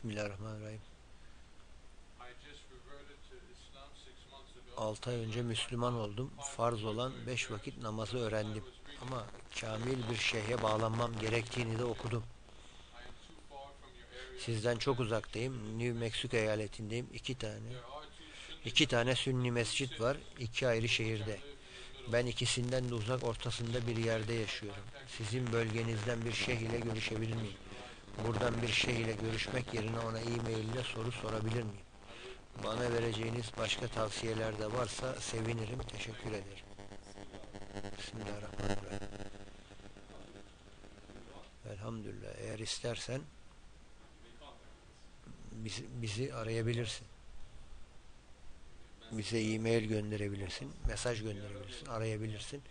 Bismillahirrahmanirrahim. I just reverted to Islam six months ago. 6 ay önce Müslüman oldum. Farz olan 5 vakit namazı öğrendim. Ama kamil bir şeyhe bağlanmam gerektiğini de okudum. Sizden çok uzaktayım. New Mexico eyaletindeyim. İki tane. İki tane sünni mescit var. iki ayrı şehirde. Ben ikisinden de uzak ortasında bir yerde yaşıyorum. Sizin bölgenizden bir şeyh ile görüşebilir miyim? Buradan bir şeyh ile görüşmek yerine ona e-mail ile soru sorabilir miyim? Bana vereceğiniz başka tavsiyeler de varsa sevinirim. Teşekkür ederim. Bismillahirrahmanirrahim. Elhamdülillah. Eğer istersen bizi, bizi arayabilirsin. Bize e-mail gönderebilirsin, mesaj gönderebilirsin, arayabilirsin.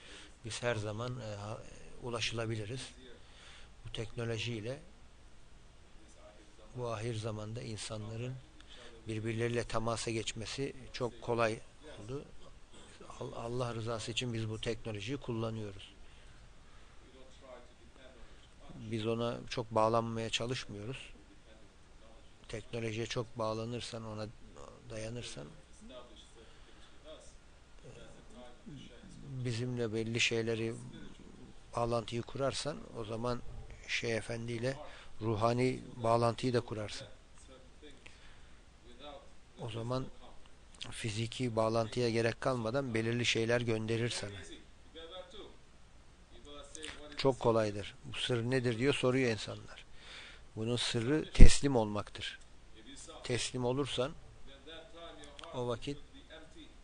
Biz her zaman e, ulaşılabiliriz. Bu teknolojiyle bu ahir zamanda insanların birbirleriyle temasa geçmesi çok kolay oldu. Al- Allah rızası için biz bu teknolojiyi kullanıyoruz. Biz ona çok bağlanmaya çalışmıyoruz. Teknolojiye çok bağlanırsan, ona dayanırsan bizimle belli şeyleri bağlantıyı kurarsan o zaman şey efendiyle ruhani bağlantıyı da kurarsın. O zaman fiziki bağlantıya gerek kalmadan belirli şeyler gönderir sana. Çok kolaydır. Bu sır nedir diyor soruyor insanlar. Bunun sırrı teslim olmaktır. Teslim olursan o vakit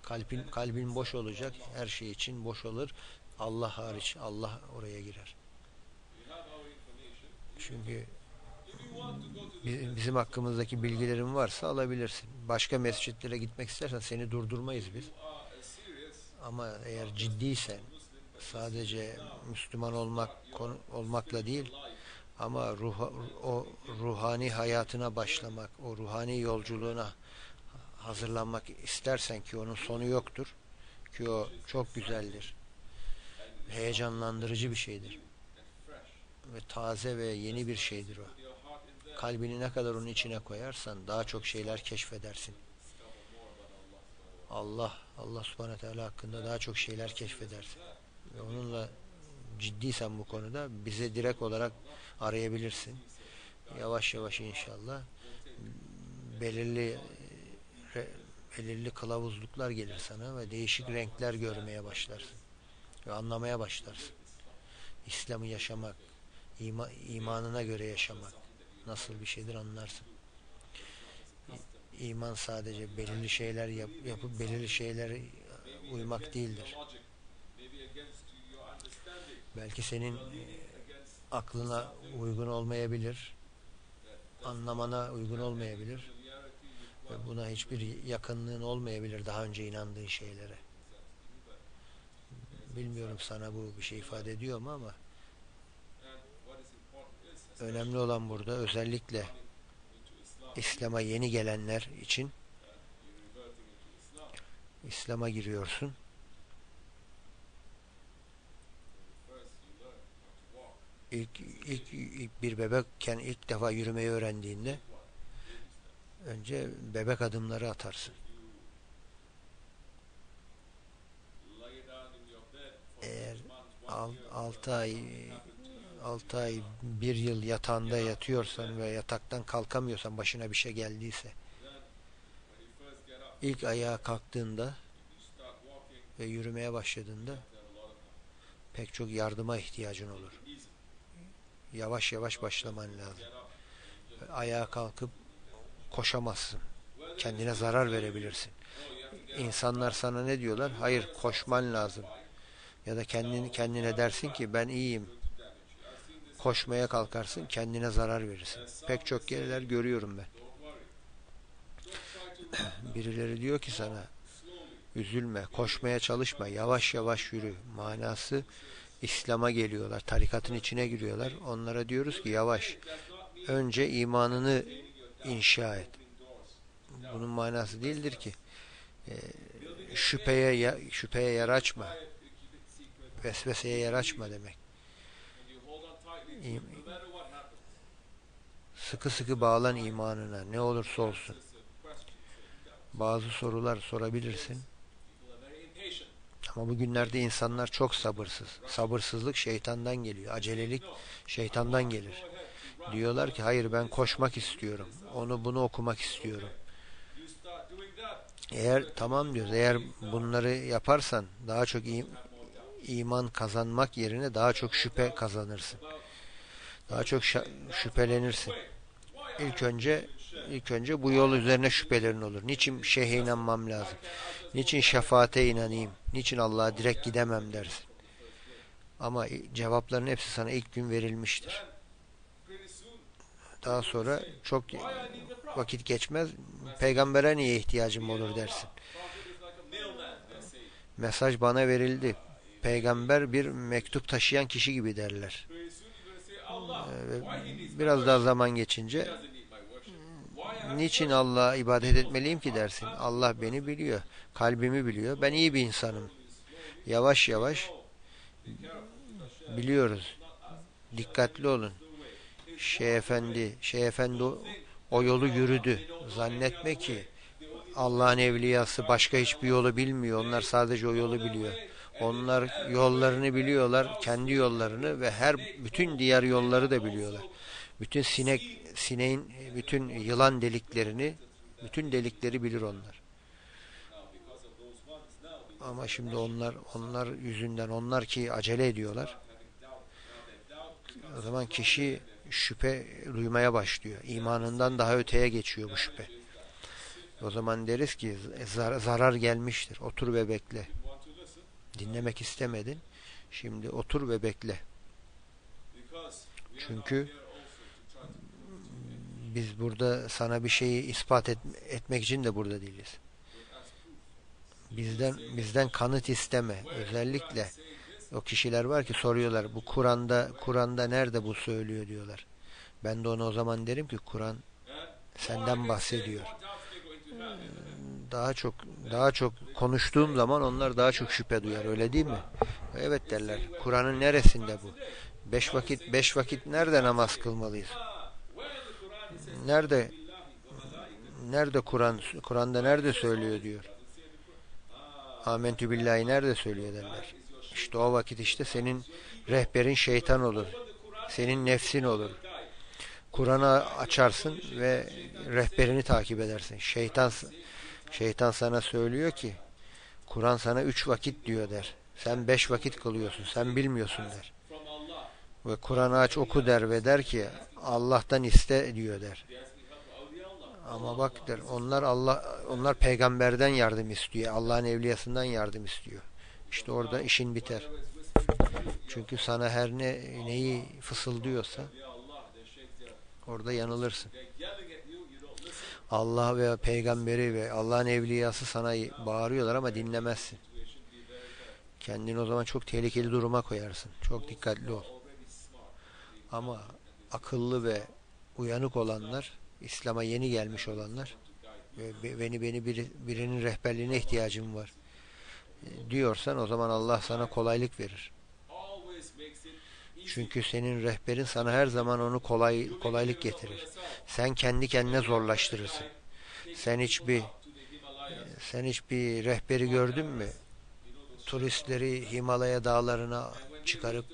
kalbin kalbin boş olacak. Her şey için boş olur. Allah hariç Allah oraya girer. Çünkü bizim hakkımızdaki bilgilerin varsa alabilirsin. Başka mescitlere gitmek istersen seni durdurmayız biz. Ama eğer ciddiysen sadece Müslüman olmak olmakla değil ama ruha, o ruhani hayatına başlamak, o ruhani yolculuğuna hazırlanmak istersen ki onun sonu yoktur. Ki o çok güzeldir. Heyecanlandırıcı bir şeydir. Ve taze ve yeni bir şeydir o. Kalbini ne kadar onun içine koyarsan daha çok şeyler keşfedersin. Allah, Allah subhanahu teala hakkında daha çok şeyler keşfedersin. Ve onunla ciddiysen bu konuda bize direkt olarak arayabilirsin. Yavaş yavaş inşallah belirli re- belirli kılavuzluklar gelir sana ve değişik renkler görmeye başlarsın. Ve anlamaya başlarsın. İslam'ı yaşamak, ima, imanına göre yaşamak nasıl bir şeydir anlarsın. İman sadece belirli şeyler yap, yapıp belirli şeylere uymak değildir. Belki senin e, aklına uygun olmayabilir, anlamana uygun olmayabilir ve buna hiçbir yakınlığın olmayabilir daha önce inandığın şeylere. Bilmiyorum sana bu bir şey ifade ediyor mu ama önemli olan burada özellikle İslam'a yeni gelenler için İslam'a giriyorsun. İlk, ilk, ilk bir bebekken ilk defa yürümeyi öğrendiğinde önce bebek adımları atarsın. Eğer 6 ay 6 ay bir yıl yatağında yatıyorsan ve yataktan kalkamıyorsan başına bir şey geldiyse ilk ayağa kalktığında ve yürümeye başladığında pek çok yardıma ihtiyacın olur. Yavaş yavaş başlaman lazım. Ayağa kalkıp koşamazsın. Kendine zarar verebilirsin. İnsanlar sana ne diyorlar? Hayır koşman lazım. Ya da kendini kendine dersin ki ben iyiyim. Koşmaya kalkarsın kendine zarar verirsin. Pek çok yerler görüyorum ben. Birileri diyor ki sana üzülme, koşmaya çalışma, yavaş yavaş yürü. Manası İslam'a geliyorlar, tarikatın içine giriyorlar. Onlara diyoruz ki yavaş. Önce imanını inşa et. Bunun manası değildir ki e, şüpheye şüpheye yer açma. Vesveseye yer açma demek. Sıkı sıkı bağlan imanına ne olursa olsun. Bazı sorular sorabilirsin. Ama bugünlerde insanlar çok sabırsız. Sabırsızlık şeytandan geliyor. Acelelik şeytandan gelir. Diyorlar ki hayır ben koşmak istiyorum. Onu bunu okumak istiyorum. Eğer tamam diyoruz. Eğer bunları yaparsan daha çok im- iman kazanmak yerine daha çok şüphe kazanırsın. Daha çok şüphelenirsin. İlk önce ilk önce bu yol üzerine şüphelerin olur. Niçin şeyhe inanmam lazım? Niçin şefaate inanayım? Niçin Allah'a direkt gidemem dersin. Ama cevapların hepsi sana ilk gün verilmiştir. Daha sonra çok vakit geçmez. Peygambere niye ihtiyacım olur dersin. Mesaj bana verildi. Peygamber bir mektup taşıyan kişi gibi derler. Ee, Biraz daha zaman geçince niçin Allah'a ibadet etmeliyim ki dersin. Allah beni biliyor. Kalbimi biliyor. Ben iyi bir insanım. Yavaş yavaş biliyoruz. Dikkatli olun. Şeyh Efendi, Şeyh Efendi o, o yolu yürüdü. Zannetme ki Allah'ın evliyası başka hiçbir yolu bilmiyor. Onlar sadece o yolu biliyor. Onlar yollarını biliyorlar, kendi yollarını ve her bütün diğer yolları da biliyorlar. Bütün sinek, sineğin bütün yılan deliklerini, bütün delikleri bilir onlar. Ama şimdi onlar onlar yüzünden onlar ki acele ediyorlar. O zaman kişi şüphe duymaya başlıyor. İmanından daha öteye geçiyor bu şüphe. O zaman deriz ki zar- zarar gelmiştir. Otur ve bekle. Dinlemek istemedin. Şimdi otur ve bekle. Çünkü biz burada sana bir şeyi ispat et- etmek için de burada değiliz. Bizden bizden kanıt isteme. Özellikle o kişiler var ki soruyorlar bu Kur'an'da Kur'an'da nerede bu söylüyor diyorlar. Ben de ona o zaman derim ki Kur'an senden bahsediyor. Daha çok daha çok konuştuğum zaman onlar daha çok şüphe duyar. Öyle değil mi? Evet derler. Kur'an'ın neresinde bu? Beş vakit beş vakit nerede namaz kılmalıyız? Nerede nerede Kur'an Kur'an'da nerede söylüyor diyor. Amentü billahi nerede söylüyor derler. İşte o vakit işte senin rehberin şeytan olur. Senin nefsin olur. Kur'an'ı açarsın ve rehberini takip edersin. Şeytan şeytan sana söylüyor ki Kur'an sana üç vakit diyor der. Sen beş vakit kılıyorsun. Sen bilmiyorsun der. Ve Kur'an'ı aç oku der ve der ki Allah'tan iste diyor der. Ama bak der onlar Allah onlar peygamberden yardım istiyor. Allah'ın evliyasından yardım istiyor. İşte orada işin biter. Çünkü sana her ne neyi fısıldıyorsa orada yanılırsın. Allah ve peygamberi ve Allah'ın evliyası sana bağırıyorlar ama dinlemezsin. Kendini o zaman çok tehlikeli duruma koyarsın. Çok dikkatli ol. Ama akıllı ve uyanık olanlar, İslam'a yeni gelmiş olanlar ve beni beni biri, birinin rehberliğine ihtiyacım var diyorsan o zaman Allah sana kolaylık verir. Çünkü senin rehberin sana her zaman onu kolay kolaylık getirir. Sen kendi kendine zorlaştırırsın. Sen hiçbir sen hiçbir rehberi gördün mü? Turistleri Himalaya dağlarına çıkarıp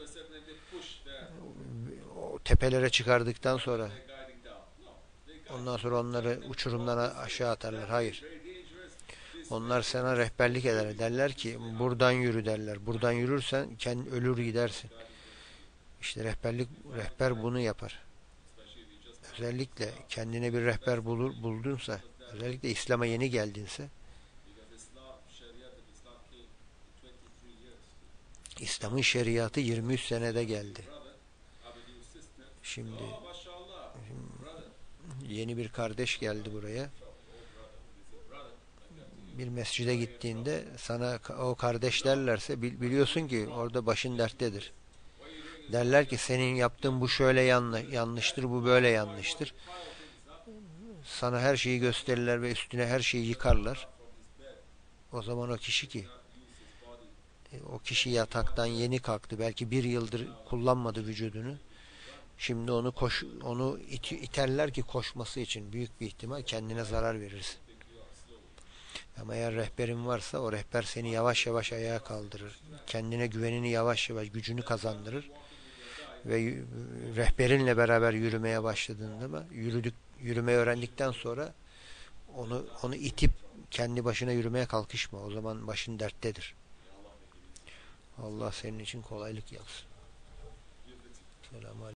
o tepelere çıkardıktan sonra ondan sonra onları uçurumdan aşağı atarlar. Hayır. Onlar sana rehberlik eder. Derler ki buradan yürü derler. Buradan yürürsen kendi ölür gidersin. İşte rehberlik rehber bunu yapar. Özellikle kendine bir rehber bulur, buldunsa, özellikle İslam'a yeni geldinse İslam'ın şeriatı 23 senede geldi. Şimdi yeni bir kardeş geldi buraya bir mescide gittiğinde sana o kardeş derlerse biliyorsun ki orada başın derttedir. Derler ki senin yaptığın bu şöyle yanlıştır, bu böyle yanlıştır. Sana her şeyi gösterirler ve üstüne her şeyi yıkarlar. O zaman o kişi ki o kişi yataktan yeni kalktı. Belki bir yıldır kullanmadı vücudunu. Şimdi onu koş onu iterler ki koşması için büyük bir ihtimal kendine zarar verirsin. Ama eğer rehberin varsa o rehber seni yavaş yavaş ayağa kaldırır. Kendine güvenini yavaş yavaş gücünü kazandırır. Ve rehberinle beraber yürümeye başladığında mı yürüdük yürümeyi öğrendikten sonra onu onu itip kendi başına yürümeye kalkışma. O zaman başın derttedir. Allah senin için kolaylık yapsın. Selamun